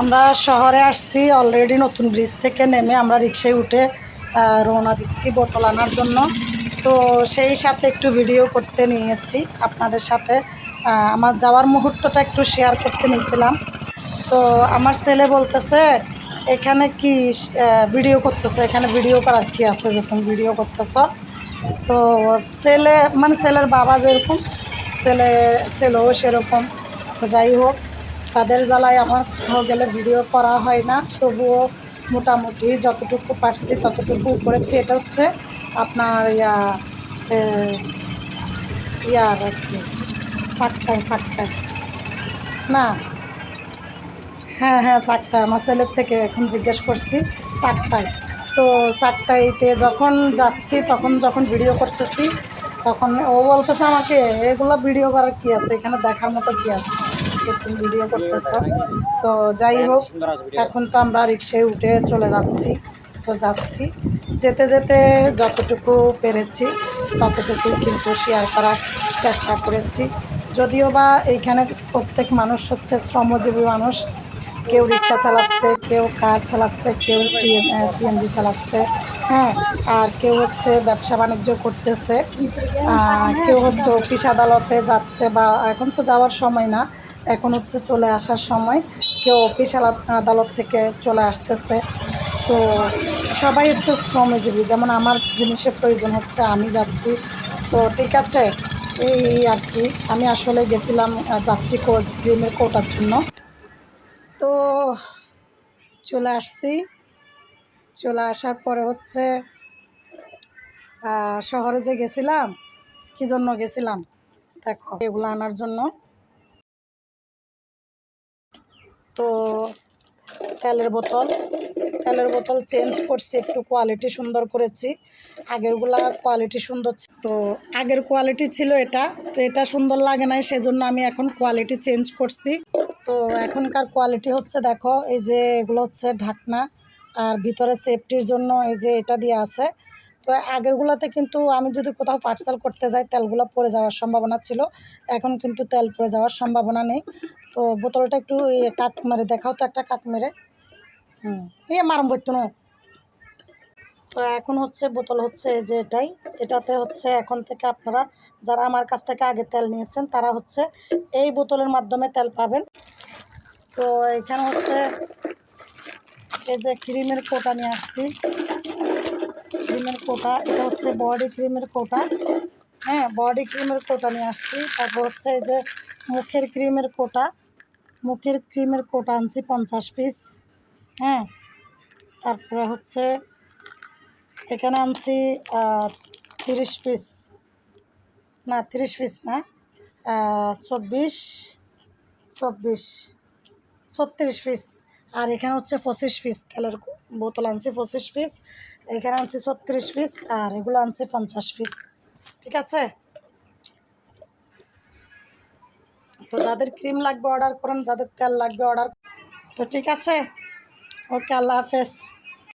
আমরা শহরে আসছি অলরেডি নতুন ব্রিজ থেকে নেমে আমরা রিক্সায় উঠে রওনা দিচ্ছি বোতল আনার জন্য। তো সেই সাথে একটু ভিডিও করতে নিয়েছি আপনাদের সাথে। আমার যাওয়ার মুহূর্তটা একটু শেয়ার করতে নিয়েছিলাম। তো আমার ছেলে বলতেছে, এখানে কি ভিডিও করতেছে? এখানে ভিডিও করার কি আছে যে তুমি ভিডিও করতেছ? তো ছেলে মানে ছেলের বাবা যেরকম, ছেলে, ছেলেও সেরকম। যাই হোক তাদের জ্বালায় আমার কোথাও গেলে ভিডিও করা হয় না। তবুও মোটামুটি যতটুকু পারছি ততটুকু করেছি। এটা হচ্ছে আপনার ইয়া ইয়ার আর কি সাক্তার সাক্তার না? হ্যাঁ হ্যাঁ সাক্তাই। আমার ছেলের থেকে এখন জিজ্ঞেস করছি, সাক্তাই। তো সাক্তাইতে যখন যাচ্ছি, তখন যখন ভিডিও করতেছি, তখন ও বলতেছে আমাকে, এগুলো ভিডিও করার কী আছে? এখানে দেখার মতো কী আছে? যে তুমি ভিডিও করতেছ। তো যাই হোক, এখন তো আমরা রিক্সায় উঠে চলে যাচ্ছি, তো যাচ্ছি। যেতে যেতে যতটুকু পেরেছি, ততটুকু কিন্তু শেয়ার করার চেষ্টা করেছি। যদিও বা এইখানে প্রত্যেক মানুষ হচ্ছে শ্রমজীবী মানুষ। কেউ রিক্সা চালাচ্ছে, কেউ কার চালাচ্ছে, কেউ সিএনজি চালাচ্ছে। হ্যাঁ আর কেউ হচ্ছে ব্যবসা বাণিজ্য করতেছে। কেউ হচ্ছে অফিস আদালতে যাচ্ছে বা এখন তো যাওয়ার সময় না। এখন হচ্ছে চলে আসার সময় কেউ অফিস আদালত থেকে চলে আসতেছে। তো সবাই হচ্ছে শ্রমজীবী, যেমন আমার জিনিসের প্রয়োজন হচ্ছে আমি যাচ্ছি। তো ঠিক আছে, এই আর কি, আমি আসলে গেছিলাম যাচ্ছি কোচ ক্রিমের কোটার জন্য। তো চলে আসছি। চলে আসার পরে হচ্ছে শহরে যে গেছিলাম, কি জন্য গেছিলাম? দেখো, এগুলো আনার জন্য। তো তেলের বোতল। তেলের বোতল চেঞ্জ করছি, একটু কোয়ালিটি সুন্দর করেছি। আগেরগুলা কোয়ালিটি সুন্দর তো আগের কোয়ালিটি ছিল এটা, তো এটা সুন্দর লাগে নাই, সেজন্য আমি এখন কোয়ালিটি চেঞ্জ করছি। তো এখনকার কোয়ালিটি হচ্ছে দেখো, এই যে এগুলো হচ্ছে ঢাকনা, আর ভিতরে সেফটির জন্য এই যে এটা দিয়ে আছে। তো আগেরগুলোতে কিন্তু আমি যদি কোথাও পার্সেল করতে যাই, তেলগুলো পড়ে যাওয়ার সম্ভাবনা ছিল। এখন কিন্তু তেল পড়ে যাওয়ার সম্ভাবনা নেই। তো বোতলটা একটু কাক মেরে দেখাও তো একটা কাক মেরে। হুম ইয়ে মারম বইতো তো এখন হচ্ছে বোতল হচ্ছে এই যে এটাই। এটাতে হচ্ছে এখন থেকে আপনারা যারা আমার কাছ থেকে আগে তেল নিয়েছেন, তারা হচ্ছে এই বোতলের মাধ্যমে তেল পাবেন। তো এখানে হচ্ছে এই যে ক্রিমের কোটা নিয়ে আসছি। ক্রিমের কোটা, এটা হচ্ছে বডি ক্রিমের কোটা। হ্যাঁ বডি ক্রিমের কোটা নিয়ে আসছি। তারপর হচ্ছে এই যে মুখের ক্রিমের কোটা। মুখের ক্রিমের কোটা আনছি পঞ্চাশ পিস হ্যাঁ তারপরে হচ্ছে এখানে আনছি তিরিশ পিস না, তিরিশ পিস না চব্বিশ চব্বিশ, ছত্রিশ পিস আর এখানে হচ্ছে পঁচিশ পিস তেলের বোতল আনছি পঁচিশ পিস এখানে আনছি ছত্রিশ পিস আর এগুলো আনছি পঞ্চাশ পিস ঠিক আছে? তো যাদের ক্রিম লাগবে অর্ডার করুন, যাদের তেল লাগবে অর্ডার তো ঠিক আছে? ওকে, আল্লাহ হাফেজ।